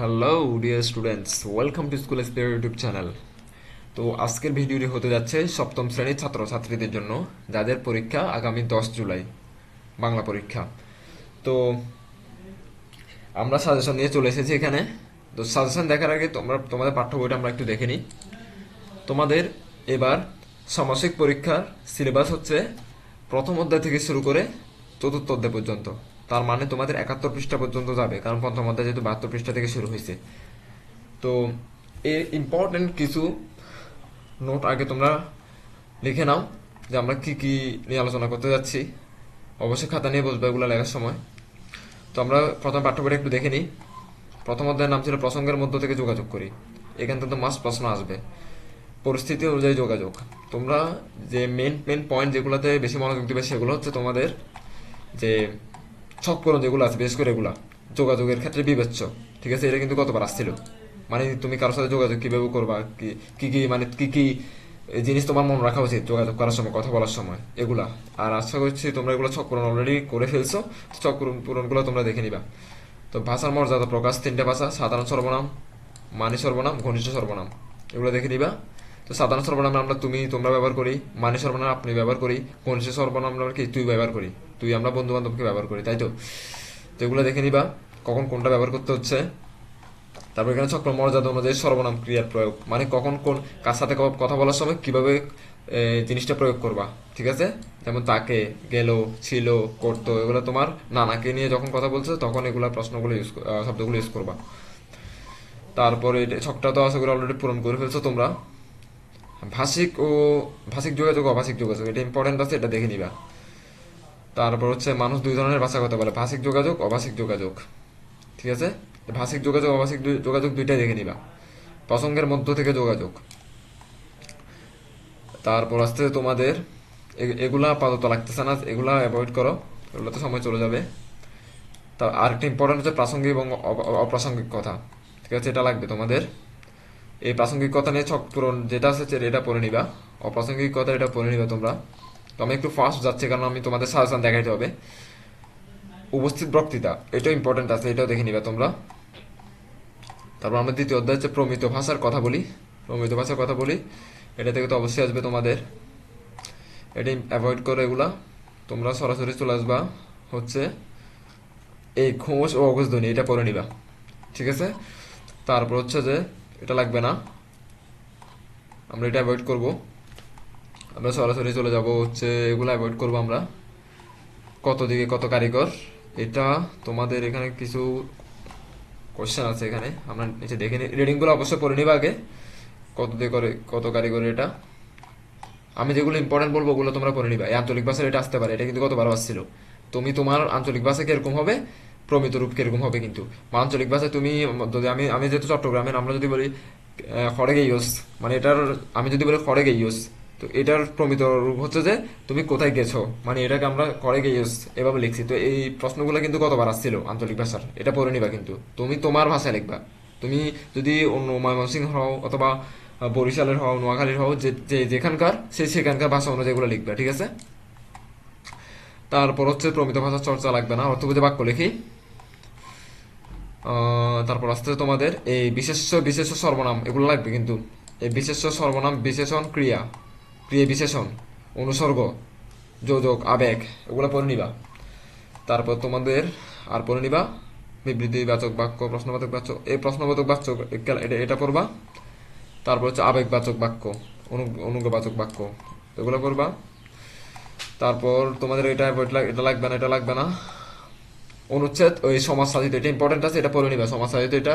Hello dear students welcome to school SPR YouTube channel তো আজকের ভিডিওটি হতে যাচ্ছে সপ্তম শ্রেণির ছাত্রছাত্রীদের জন্য, যাদের পরীক্ষা আগামী দশ জুলাই, বাংলা পরীক্ষা। তো আমরা সাজেশন নিয়ে চলে এসেছি এখানে। তো সাজেশন দেখার আগে তোমরা, তোমাদের পাঠ্য বইটা আমরা একটু দেখে নিই। তোমাদের এবার সামাসিক পরীক্ষার সিলেবাস হচ্ছে প্রথম অধ্যায় থেকে শুরু করে চতুর্থ অধ্যায় পর্যন্ত। তার মানে তোমাদের একাত্তর পৃষ্ঠা পর্যন্ত যাবে, কারণ প্রথম অধ্যায় যেহেতু বাহাত্তর পৃষ্ঠা থেকে শুরু হয়েছে। তো এর ইম্পর্টেন্ট কিছু নোট আগে তোমরা লিখে নাও, যে আমরা কি কি নিয়ে আলোচনা করতে যাচ্ছি। অবশ্যই খাতা নিয়ে বসবে এগুলো লেখার সময়। তো আমরা প্রথম পাঠ্য বইটা একটু দেখে নিই। প্রথম অধ্যায়ের নাম ছিল প্রসঙ্গের মধ্য থেকে যোগাযোগ করি। এখান থেকে তো মাস প্রশ্ন আসবে। পরিস্থিতি অনুযায়ী যোগাযোগ। তোমরা যে মেন মেন পয়েন্ট যেগুলোতে বেশি মনোযোগ দিবে সেগুলো হচ্ছে তোমাদের যে ছকপূরণ যেগুলো আছে বিশেষ করে এগুলা, যোগাযোগের ক্ষেত্রে বিবেচ্য। ঠিক আছে? এটা কিন্তু কতবার আসছিল। মানে তুমি কারোর সাথে যোগাযোগ কীভাবে করবা, কি কি কি মানে কি কি জিনিস তোমার মনে রাখা উচিত যোগাযোগ করার সময়, কথা বলার সময়, এগুলা। আর আশা করছি তোমরা এগুলো ছক পূরণ অলরেডি করে ফেলছো ছক পূরণ, পূরণগুলো তোমরা দেখে নিবা। তো ভাষার মর্যাদা প্রকাশ, তিনটে ভাষা, সাধারণ সর্বনাম, মানি সর্বনাম, ঘনিষ্ঠ সর্বনাম, এগুলো দেখে নিবা। তো সাধারণ সর্বনাম আমরা তুমি, তোমরা ব্যবহার করি। মানে সর্বনাম আপনি ব্যবহার করি। ঘনিষ্ঠ সর্বনাম আমরা কি? তুই ব্যবহার করি। তুই আমরা বন্ধু বান্ধবকে ব্যবহার করি, তাই তো? তো এগুলো দেখে নিবা, কখন কোনটা ব্যবহার করতে হচ্ছে। তারপর এখানে চক্র মর্যাদা অনুযায়ী সর্বনাম ক্রিয়ার প্রয়োগ। মানে কখন কোন কার সাথে কথা বলার সময় কীভাবে জিনিসটা প্রয়োগ করবা, ঠিক আছে? যেমন তাকে, গেল, ছিল, করতো, এগুলো তোমার নানাকে নিয়ে যখন কথা বলছো, তখন এগুলা প্রশ্নগুলো ইউজ শব্দগুলো ইউজ করবা। তারপরে ছকটা তো আশা করি অলরেডি পূরণ করে ফেলছো তোমরা। ভাষিক ও ভাষিক যোগাযোগ অভাষিক যোগাযোগ এটা ইম্পর্টেন্ট আছে, এটা দেখে নিবা। তারপর হচ্ছে মানুষ দুই ধরনের ভাষা কথা বলে ভাষিক যোগাযোগ অভাষিক যোগাযোগ। ঠিক আছে? ভাষিক যোগাযোগ অভাষিক যোগাযোগ দুইটাই দেখে নিবা। প্রসঙ্গের মধ্য থেকে যোগাযোগ। তারপর আসতে তোমাদের এগুলা আপাতত লাগতেছে না, এগুলা অ্যাভয়েড করো এগুলো তো সময় চলে যাবে। তা আরেকটা ইম্পর্টেন্ট হচ্ছে প্রাসঙ্গিক এবং অপ্রাসঙ্গিক কথা। ঠিক আছে? এটা লাগবে তোমাদের। এই প্রাসঙ্গিক কথা নিয়ে ছক পূরণ যেটা আছে এটা পড়ে নিবা। অপ্রাসঙ্গিক কথা এটা পড়ে নিবা তোমরা। তো আমি একটু ফাস্ট যাচ্ছি কারণ আমি তোমাদের সাজেশন দেখাইতে হবে। উপস্থিত বক্তৃতা, এটাও ইম্পর্টেন্ট আছে, এটাও দেখে নিবা তোমরা। তারপর আমরা দ্বিতীয় অধ্যায় হচ্ছে প্রমিত ভাষার কথা বলি। প্রমিত ভাষার কথা বলি, এটা থেকে তো অবশ্যই আসবে তোমাদের। এটা অ্যাভয়েড করো এগুলা। তোমরা সরাসরি চলে আসবা হচ্ছে এই ঘোষ ও অঘোষ ধ্বনি, এটা পড়ে নিবা। ঠিক আছে? তারপর হচ্ছে যে এটা লাগবে না। আমরা এটা অ্যাভয়েড করব। আমরা সরাসরি চলে যাব হচ্ছে, এগুলো অ্যাভয়েড করব আমরা। কত দিকে কত কারিগর, এটা তোমাদের এখানে কিছু কোশ্চেন আছে এখানে। আমরা নিচে দেখে নিই রিডিংগুলো অবশ্যই পড়ে নিবা আগে। কত দিয়ে করে কত কারিগর এটা। আমি যেগুলো ইম্পর্টেন্ট বলব ওগুলো তোমরা পড়ে নিবা। এই আঞ্চলিক ভাষার এটা আসতে পারে। এটা কিন্তু কতবার আসছিল। তুমি তোমার আঞ্চলিক ভাষা কীরকম হবে? প্রমিত রূপ কীরকম হবে কিন্তু। আঞ্চলিক ভাষায় তুমি, যদি আমি আমি যেহেতু চট্টগ্রামের, আমরা যদি বলি খড়গে ইউস মানে এটার, আমি যদি বলি খড়গে ইউস তো এটার প্রমিত রূপ হচ্ছে যে তুমি কোথায় গেছো? মানে এটাকে আমরা খড়গে ইউস এভাবে লিখছি। তো এই প্রশ্নগুলো কিন্তু কতবার আসছিল আঞ্চলিক ভাষার? এটা পড়ে নিবা কিন্তু। তুমি তোমার ভাষায় লিখবা। তুমি যদি অন্য ময়মনসিংহ হও অথবা বরিশালের হও, নোয়াখালীর হও, যে যেখানকার সেই সেখানকার ভাষা অনুযায়ী এগুলো লিখবে, ঠিক আছে? তারপর হচ্ছে প্রমিত ভাষার চর্চা লাগবে না অর্থবোধে বাক্য লিখি। তারপর আসতে তোমাদের এই বিশেষ্য বিশেষ সর্বনাম, এগুলো লাগবে কিন্তু। এই বিশেষ্য সর্বনাম, বিশেষণ, ক্রিয়া। ক্রিয়া বিশেষণ, অনুসর্গ, যোজক, আবেগ, এগুলো পড়ে নিবা। তারপর তোমাদের আর পড়ে নিবা। বিবৃতিবাচক বাক্য, প্রশ্নবাচক বাক্য, এই প্রশ্নবাচক বাক্য, এটা- এটা পড়বা। তারপর হচ্ছে আবেগবাচক বাক্য, অনু- অনুজ্ঞাবাচক বাক্য, এগুলো পড়বা। তারপর তোমাদের এটা এটা লাগবে না, এটা লাগবে না। অনুচ্ছেদ, ওই সমাজ সাজিত এটা ইম্পর্টেন্ট আছে, এটা পড়ে নিবা সমাজ সাজিত এটা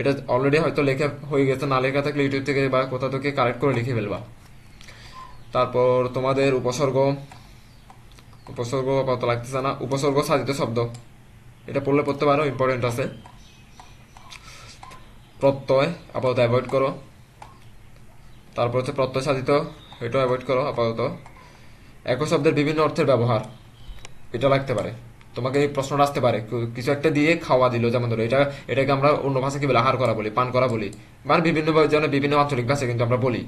এটা অলরেডি হয়তো লেখা হয়ে গেছে, না লেখা থাকলে ইউটিউব থেকে বা কোথা থেকে কারেক্ট করে লিখে ফেলবা। তারপর তোমাদের উপসর্গ উপসর্গ আপাতত লাগতেছে না, উপসর্গ সাজিত শব্দ, এটা পড়লে পড়তে পারো ইম্পর্টেন্ট আছে। প্রত্যয়, আপাতত অ্যাভয়েড করো। তারপর হচ্ছে প্রত্যয় সাধিত এটাও অ্যাভয়েড করো, আপাতত। একই শব্দের বিভিন্ন অর্থের ব্যবহার, এটা লাগতে পারে। তোমাকে এই প্রশ্নটা আসতে পারে। কিছু একটা দিয়ে খাওয়া দিল, যেমন ধরো, এটা, এটাকে আমরা অন্য ভাষা কি বলে আহার করা বলি, পান করা বলি। মানে বিভিন্ন জনের বিভিন্ন আঞ্চলিক ভাষা কিন্তু আমরা বলি।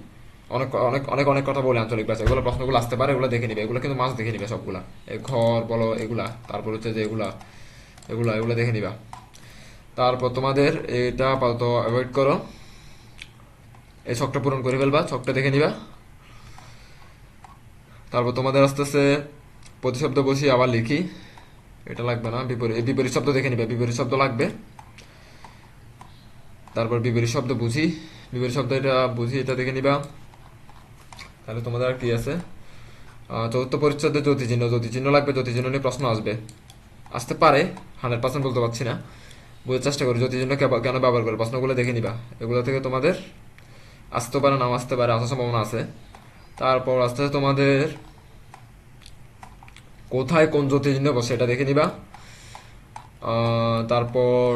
অনেক অনেক অনেক অনেক কথা বলি আঞ্চলিক ভাষা। এগুলো প্রশ্নগুলো আসতে পারে, এগুলো দেখে নিবে। এগুলো কিন্তু মাছ দেখে নিবে সবগুলা। ঘর বলো, এগুলা। তারপর হচ্ছে যে এগুলা এগুলা, এগুলো দেখে নিবা। তারপর তোমাদের এটা আপাতত অ্যাভয়েড করো। এই ছকটা পূরণ করে ফেলবা, ছকটা দেখে নিবা। তারপর তোমাদের আস্তে আস্তে প্রতিশব্দ বসিয়ে আবার লিখি। এটা লাগবে না বিপরীত বিপরীত শব্দ দেখে নিবে, বিপরীত শব্দ লাগবে। তারপর বিপরীত শব্দ বুঝি, বিপরীত শব্দ এটা বুঝি, এটা দেখে নিবা। তাহলে তোমাদের আর কি আছে? চতুর্থ পরিচ্ছেদে জ্যোতি চিহ্ন জ্যোতি চিহ্ন লাগবে জ্যোতি চিহ্ন নিয়ে প্রশ্ন আসবে। আসতে পারে, হান্ড্রেড পার্সেন্ট বলতে পারছি না। বোঝার চেষ্টা করি জ্যোতি চিহ্ন কেন ব্যবহার করে, প্রশ্নগুলো দেখে নিবা। এগুলো থেকে তোমাদের আসতে পারে, নাও আসতে পারে, আসার সম্ভাবনা আছে। তারপর আস্তে আস্তে তোমাদের কোথায় কোন জ্যোতি চিহ্ন বসে এটা দেখে নিবা। তারপর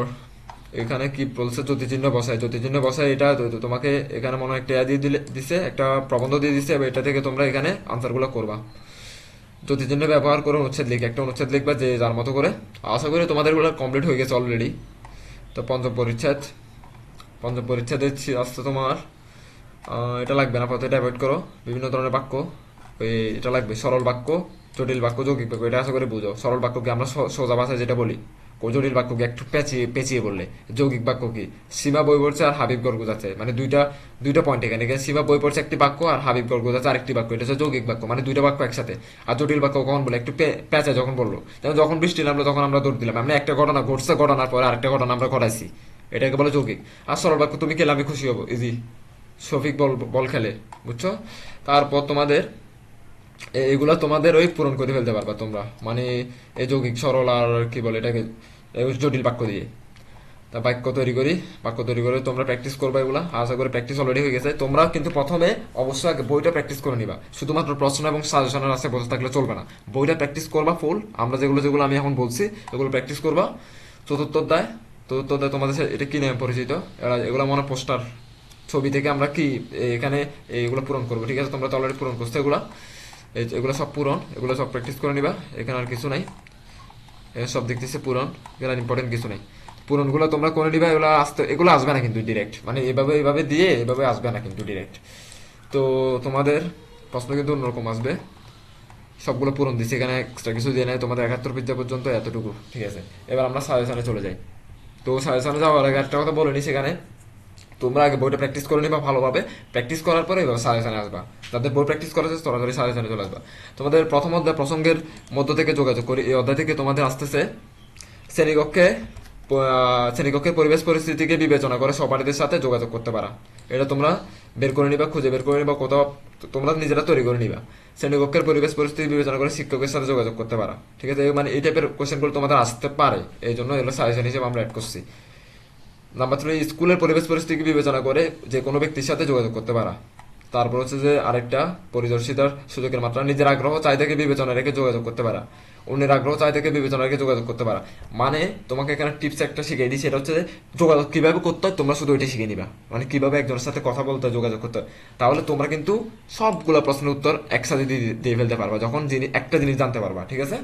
এখানে কি বলছে জ্যোতিচিহ্ন বসায়? জ্যোতিচিহ্ন বসায় এটা তোমাকে এখানে মনে হয় একটা দিয়ে দিলে, দিছে, একটা প্রবন্ধ দিয়ে দিছে, এবার এটা থেকে তোমরা এখানে আনসারগুলো করবা। জ্যোতিচিহ্ন ব্যবহার করে, অনুচ্ছেদ লিখ, একটা অনুচ্ছেদ লিখবা যে যার মতো করে। আশা করি তোমাদেরগুলো কমপ্লিট হয়ে গেছে অলরেডি তো পঞ্চম পরিচ্ছেদ। পঞ্চম পরিচ্ছেদে আসছে তোমার এটা লাগবে না, আপাতত এটা অ্যাভয়েড করো। বিভিন্ন ধরনের বাক্য ওই এটা লাগবে, সরল বাক্য। জটিল বাক্য যৌগিক বাক্য এটা আশা করে বুঝো। সরল বাক্যকে আমরা সোজা ভাষায় যেটা বলি জটিল বাক্যকে একটু পেঁচিয়ে পেঁচিয়ে বললে, যৌগিক বাক্য কি? সীমা বই পড়ছে আর হাবিব গর্গ যাচ্ছে মানে দুইটা দুইটা পয়েন্ট এখানে। এখানে সীমা বই পড়ছে একটি বাক্য আর হাবিব গর্গ যাচ্ছে আরেকটি বাক্য। এটা হচ্ছে যৌগিক বাক্য মানে দুইটা বাক্য একসাথে। আর জটিল বাক্য কখন বলে? একটু পেঁচা যখন বলল। যখন বৃষ্টি নামলো, তখন আমরা দৌড় দিলাম। আমরা একটা ঘটনা ঘটছে, ঘটনার পরে আরেকটা ঘটনা আমরা ঘটাইছি। এটাকে বলে যৌগিক। আর সরল বাক্য, তুমি খেলে, আমি খুশি হব। ইজি শফিক বল বল খেলে, বুঝছ? তারপর তোমাদের এগুলা তোমাদের ওই পূরণ করে ফেলতে পারবা তোমরা। মানে এই যৌগিক, সরল আর কি বলে এটাকে জটিল বাক্য দিয়ে। তা বাক্য তৈরি করি, বাক্য তৈরি করে তোমরা প্র্যাকটিস করবা এগুলা। আশা করি প্র্যাকটিস অলরেডি হয়ে গেছে। তোমরা কিন্তু প্রথমে অবশ্যই আগে বইটা প্র্যাকটিস করে নিবা। শুধুমাত্র প্রশ্ন এবং সাজেশনের আছে বসে থাকলে চলবে না। বইটা প্র্যাকটিস করবা ফুল আমরা যেগুলো যেগুলো আমি এখন বলছি, এগুলো প্র্যাকটিস করবা। চতুর্থ অধ্যায়। চতুর্থ অধ্যায় তোমাদের এটা কি নামে পরিচিত? এরা- এগুলো মনে পোস্টার ছবি থেকে আমরা কি, এখানে এগুলো পূরণ করব। ঠিক আছে, তোমরা তো অলরেডি পূরণ করছ এগুলো। এগুলো সব পূরণ এগুলো সব প্র্যাকটিস করে নিবা, এখানে আর কিছু নাই। সব দেখতেছে পূরণ এগুলো ইম্পর্টেন্ট কিছু নেই। পূরণগুলো তোমরা করে নিবা, এগুলো আসতে, এগুলো আসবে না কিন্তু ডিরেক্ট মানে এভাবে এভাবে দিয়ে এভাবে আসবে না কিন্তু ডিরেক্ট তো তোমাদের প্রশ্ন কিন্তু অন্যরকম আসবে। সবগুলো পূরণ দিচ্ছে এখানে এক্সট্রা কিছু দিয়ে নেয় তোমাদের একাত্তর বিদ্যা পর্যন্ত এতটুকু, ঠিক আছে? এবার আমরা সাজেশনে চলে যাই। তো সাজেশনে যাওয়ার আগে একটা কথা বলে নি সেখানে তোমরা আগে বইটা প্র্যাকটিস করে নিবা ভালোভাবে। প্র্যাকটিস করার পরে এবার সাজেশনে আসবা। যাদের বই প্র্যাকটিস করেছে সরাসরি সাজেশনে চলে আসবা। তোমাদের প্রথম অধ্যায় প্রসঙ্গের মধ্য থেকে যোগাযোগ করি। এই অধ্যায় থেকে তোমাদের আসতেছে শ্রেণীকক্ষে শ্রেণীকক্ষের পরিবেশ পরিস্থিতিকে বিবেচনা করে সহপাঠীদের সাথে যোগাযোগ করতে পারা। এটা তোমরা বের করে নিবা, খুঁজে বের করে নিবা, কোথাও তোমরা নিজেরা তৈরি করে নিবা। শ্রেণীকক্ষের পরিবেশ পরিস্থিতি বিবেচনা করে শিক্ষকের সাথে যোগাযোগ করতে পারা। ঠিক আছে? মানে এই টাইপের কোশ্চেনগুলো তোমাদের আসতে পারে। এই জন্য এগুলো সাজেশন হিসেবে আমরা অ্যাড করছি। নাম্বার থ্রি স্কুলের পরিবেশ পরিস্থিতি বিবেচনা করে যে কোনো ব্যক্তির সাথে যোগাযোগ করতে পারা। তারপর হচ্ছে যে আরেকটা, পরিদর্শিতার সুযোগের মাত্রা, নিজের আগ্রহ চাহিদাকে বিবেচনা রেখে যোগাযোগ করতে পারা। অন্যের আগ্রহ চাহিদাকে বিবেচনা রেখে যোগাযোগ করতে পারা। মানে তোমাকে এখানে টিপস একটা শিখিয়ে দিই, সেটা হচ্ছে যোগাযোগ কীভাবে করতে হয়, তোমরা শুধু ওইটা শিখে নিবা। মানে কীভাবে একজনের সাথে কথা বলতে হয়, যোগাযোগ করতে হয়। তাহলে তোমরা কিন্তু সবগুলো প্রশ্নের উত্তর একসাথে দিয়ে দিয়ে ফেলতে পারবা, যখন একটা জিনিস জানতে পারবা, ঠিক আছে?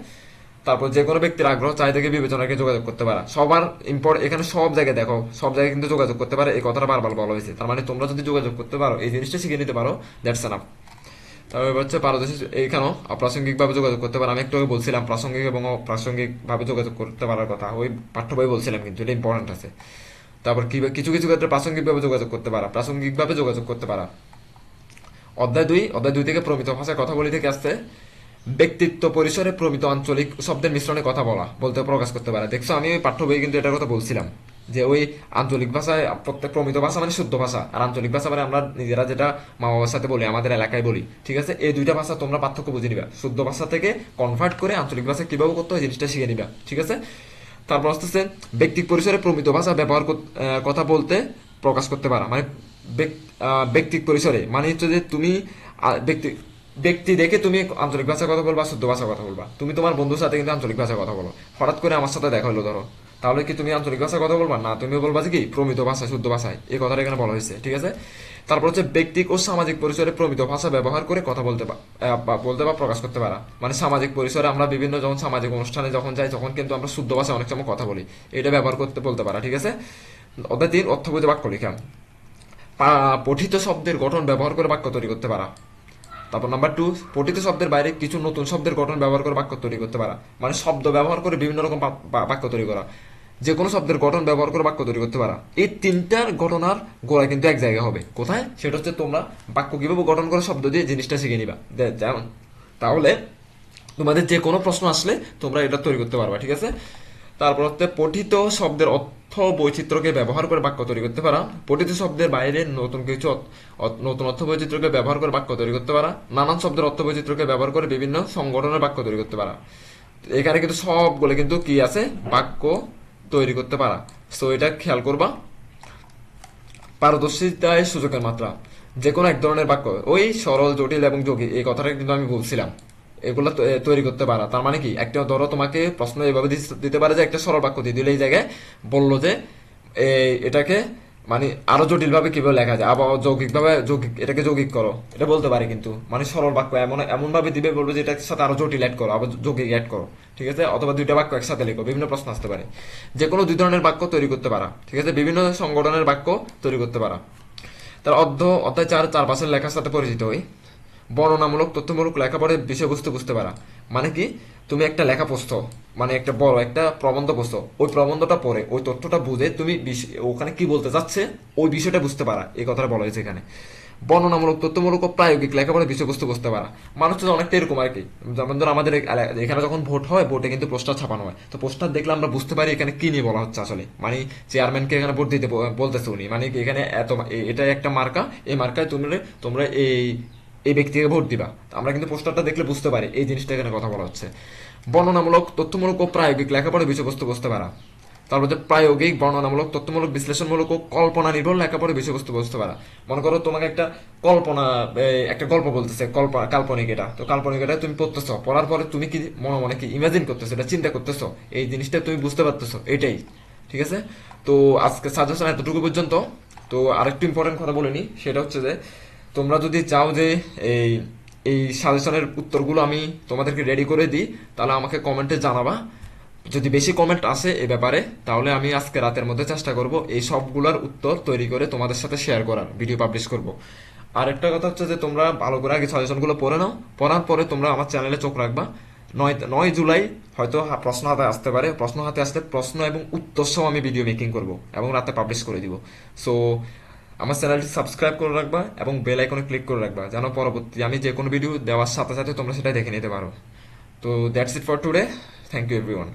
তারপর যে কোনো ব্যক্তির আগ্রহ, চাহিদাকে বিবেচনাকে যোগাযোগ করতে পারা। সবার ইম্পর্ট এখানে সব জায়গায় দেখো, সব জায়গায় কিন্তু যোগাযোগ করতে পারে, এই কথাটা বারবার বলা হয়েছে। তার মানে তোমরা যদি যোগাযোগ করতে পারো, এই জিনিসটা শিখে নিতে পারো দ্যাটস এনাফ তারপর হচ্ছে পারদর্শী এইখানেও অপ্রাসঙ্গিকভাবে যোগাযোগ করতে পারো। আমি একটু আগে বলছিলাম, প্রাসঙ্গিক এবং অপ্রাসঙ্গিকভাবে যোগাযোগ করতে পারার কথা। ওই পাঠ্য বই বলছিলাম কিন্তু, এটা ইম্পর্টেন্ট আছে। তারপর কিছু কিছু ক্ষেত্রে প্রাসঙ্গিকভাবে যোগাযোগ করতে পারা, প্রাসঙ্গিকভাবে যোগাযোগ করতে পারা। অধ্যায় দুই অধ্যায় দুই থেকে প্রমিত ভাষায় কথা বলি থেকে আসছে। ব্যক্তিত্ব পরিসরে প্রমিত আঞ্চলিক শব্দের মিশ্রণে কথা বলা বলতে প্রকাশ করতে পারে। দেখছ, আমি ওই পাঠ্য বই কিন্তু এটার কথা বলছিলাম, যে ওই আঞ্চলিক ভাষায় প্রত্যেক প্রমিত ভাষা মানে শুদ্ধ ভাষা, আর আঞ্চলিক ভাষা মানে আমরা নিজেরা যেটা মা বাবার সাথে বলি, আমাদের এলাকায় বলি, ঠিক আছে? এই দুইটা ভাষা তোমরা পার্থক্য বুঝে নিবা। শুদ্ধ ভাষা থেকে কনভার্ট করে আঞ্চলিক ভাষা কীভাবে করতে হয়, জিনিসটা শিখে নিবা, ঠিক আছে? তারপর আসতেছে ব্যক্তিক পরিসরে প্রমিত ভাষা ব্যবহার কথা বলতে প্রকাশ করতে পারা মানে ব্যক্তিক পরিসরে মানে হচ্ছে যে তুমি ব্যক্তি ব্যক্তি দেখে তুমি আঞ্চলিক ভাষায় কথা বলবা, শুদ্ধ ভাষায় কথা বলবা। তুমি তোমার বন্ধুর সাথে কিন্তু আঞ্চলিক ভাষায় কথা বলো। হঠাৎ করে আমার সাথে দেখা হলো, ধরো। তাহলে কি তুমি আঞ্চলিক ভাষায় কথা বলবা? না তুমি বলবা যে কি? প্রমিত ভাষায় শুদ্ধ ভাষায়। এই কথাটা এখানে বলা হয়েছে, ঠিক আছে? তারপর হচ্ছে ব্যক্তিক ও সামাজিক পরিসরে প্রমিত ভাষা ব্যবহার করে কথা বলতে বলতে বা প্রকাশ করতে পারা। মানে সামাজিক পরিসরে আমরা বিভিন্ন যখন সামাজিক অনুষ্ঠানে যখন যাই, তখন কিন্তু আমরা শুদ্ধ ভাষায় অনেক সময় কথা বলি। এটা ব্যবহার করতে বলতে পারা, ঠিক আছে? অধ্যায় তিন অর্থবোধ বাক্য লিখা পঠিত শব্দের গঠন ব্যবহার করে বাক্য তৈরি করতে পারা। তারপর নাম্বার টু পঠিত শব্দের বাইরে কিছু নতুন শব্দের গঠন ব্যবহার করে বাক্য তৈরি করতে পারা। মানে শব্দ ব্যবহার করে বিভিন্ন রকম বাক্য তৈরি করা। যে কোনো শব্দের গঠন ব্যবহার করে বাক্য তৈরি করতে পারা। এই তিনটার ঘটনার গোড়া কিন্তু এক জায়গায় হবে। কোথায়? সেটা হচ্ছে তোমরা বাক্য কীভাবে গঠন করে শব্দ দিয়ে জিনিসটা শিখে নিবা। যেমন, তাহলে তোমাদের যে কোনো প্রশ্ন আসলে তোমরা এটা তৈরি করতে পারবা, ঠিক আছে? তারপর হচ্ছে পঠিত শব্দের অর্থ বৈচিত্র্যকে ব্যবহার করে বাক্য তৈরি করতে পারা। পঠিত শব্দের বাইরে নতুন কিছু অর্থ- অর্থ- নতুন অর্থ বৈচিত্র্যকে ব্যবহার করে বাক্য তৈরি করতে পারা। নানান শব্দের অর্থ বৈচিত্র্যকে ব্যবহার করে বিভিন্ন সংগঠনের বাক্য তৈরি করতে পারা। এখানে কিন্তু সবগুলো কিন্তু কি আছে? বাক্য তৈরি করতে পারা। সো এটা খেয়াল করবা। পারদর্শিতায় সুযোগের মাত্রা। যে কোনো এক ধরনের বাক্য। ওই সরল, জটিল এবং যোগী। এই কথাটা কিন্তু আমি বলছিলাম এগুলো তৈরি করতে পারা। তার মানে কি একটা ধরো তোমাকে প্রশ্ন এভাবে দিতে পারে যে একটা সরল বাক্য দিয়ে দিলে এই জায়গায় বলল যে এটাকে মানে আরও জটিল ভাবে কীভাবে লেখা যায়? আবার যৌগিক ভাবে যৌগিক, এটাকে যৌগিক করো। এটা বলতে পারে কিন্তু। মানে সরল বাক্য এমন এমন ভাবে দিবে, বলবে যে এটার সাথে আরও জটিল অ্যাড করো, আবার যৌগিক অ্যাড করো। ঠিক আছে? অথবা দুইটা বাক্য একসাথে লেখো, বিভিন্ন প্রশ্ন আসতে পারে। যে কোনো দুই ধরনের বাক্য তৈরি করতে পারা। ঠিক আছে? বিভিন্ন সংগঠনের বাক্য তৈরি করতে পারা। তার অর্ধ অধ্যায় চার চার পাশের লেখার সাথে পরিচিত হই। বর্ণনামূলক, তথ্যমূলক লেখা পড়ে বিষয়বস্তু বুঝতে পারা। মানে কি? তুমি একটা লেখা পড়ছো মানে একটা বড়, একটা প্রবন্ধ পড়ছো। ওই প্রবন্ধটা পড়ে, ওই তথ্যটা বুঝে তুমি ওখানে কি বলতে চাচ্ছে? ওই বিষয়টা বুঝতে পারা, এই কথাটা বলা হয়েছে এখানে। বর্ণনামূলক, তথ্যমূলক ও প্রায়োগিক লেখাপড়ে বিষয়বস্তু বুঝতে পারা। মানুষ তো অনেকটা এরকম আর কি। যেমন ধরো আমাদের এখানে যখন ভোট হয়, ভোটে কিন্তু পোস্টার ছাপানো হয়। তো পোস্টার দেখলে আমরা বুঝতে পারি এখানে কি নিয়ে বলা হচ্ছে আসলে। মানে চেয়ারম্যানকে এখানে ভোট দিতে বলতেছে উনি। মানে এখানে এত এটা একটা মার্কা। এই মার্কায় তোমরা তোমরা এই এই ব্যক্তিকে ভোট দিবা। আমরা কিন্তু পোস্টারটা দেখলে বুঝতে পারি এই জিনিসটা এখানে কথা বলা হচ্ছে। বর্ণনামূলক, তথ্যমূলক ও প্রায়োগিক লেখাপড়ে বিষয়বস্তু বুঝতে পারা। তারপর হচ্ছে প্রায়োগিক, বর্ণনামূলক, তথ্যমূলক, বিশ্লেষণমূলক ও কল্পনা নির্ভর লেখাপড়ে বিষয়বস্তু বুঝতে পারা। মনে করো তোমাকে একটা কল্পনা একটা গল্প বলতেছে কল্পনা কাল্পনিক এটা। তো কাল্পনিক এটা তুমি পড়তেছো, পড়ার পরে তুমি কি মনে মনে কি ইমাজিন করতেছো, এটা চিন্তা করতেছো, এই জিনিসটা তুমি বুঝতে পারতেছো, এটাই। ঠিক আছে? তো আজকে সাজেশন এতটুকু পর্যন্ত। তো আরেকটু ইম্পর্টেন্ট কথা বলিনি সেটা হচ্ছে যে তোমরা যদি চাও যে এই এই সাজেশনের উত্তরগুলো আমি তোমাদেরকে রেডি করে দিই, তাহলে আমাকে কমেন্টে জানাবা। যদি বেশি কমেন্ট আসে এ ব্যাপারে, তাহলে আমি আজকে রাতের মধ্যে চেষ্টা করব এই সবগুলোর উত্তর তৈরি করে তোমাদের সাথে শেয়ার করার ভিডিও পাবলিশ করব। আর একটা কথা হচ্ছে যে তোমরা ভালো করে আগে সাজেশনগুলো পড়ে নাও, পড়ার পরে তোমরা আমার চ্যানেলে চোখ রাখবা। নয় নয় জুলাই হয়তো প্রশ্ন হাতে আসতে পারে, প্রশ্ন হাতে আসলে প্রশ্ন এবং উত্তর সহ আমি ভিডিও মেকিং করব এবং রাতে পাবলিশ করে দিব। সো আমার চ্যানেলটি সাবস্ক্রাইব করে রাখবা এবং বেল আইকনে ক্লিক করে রাখবা, যেন পরবর্তী আমি যে কোনো ভিডিও দেওয়ার সাথে সাথে তোমরা সেটা দেখে নিতে পারো। তো that's it for today thank you everyone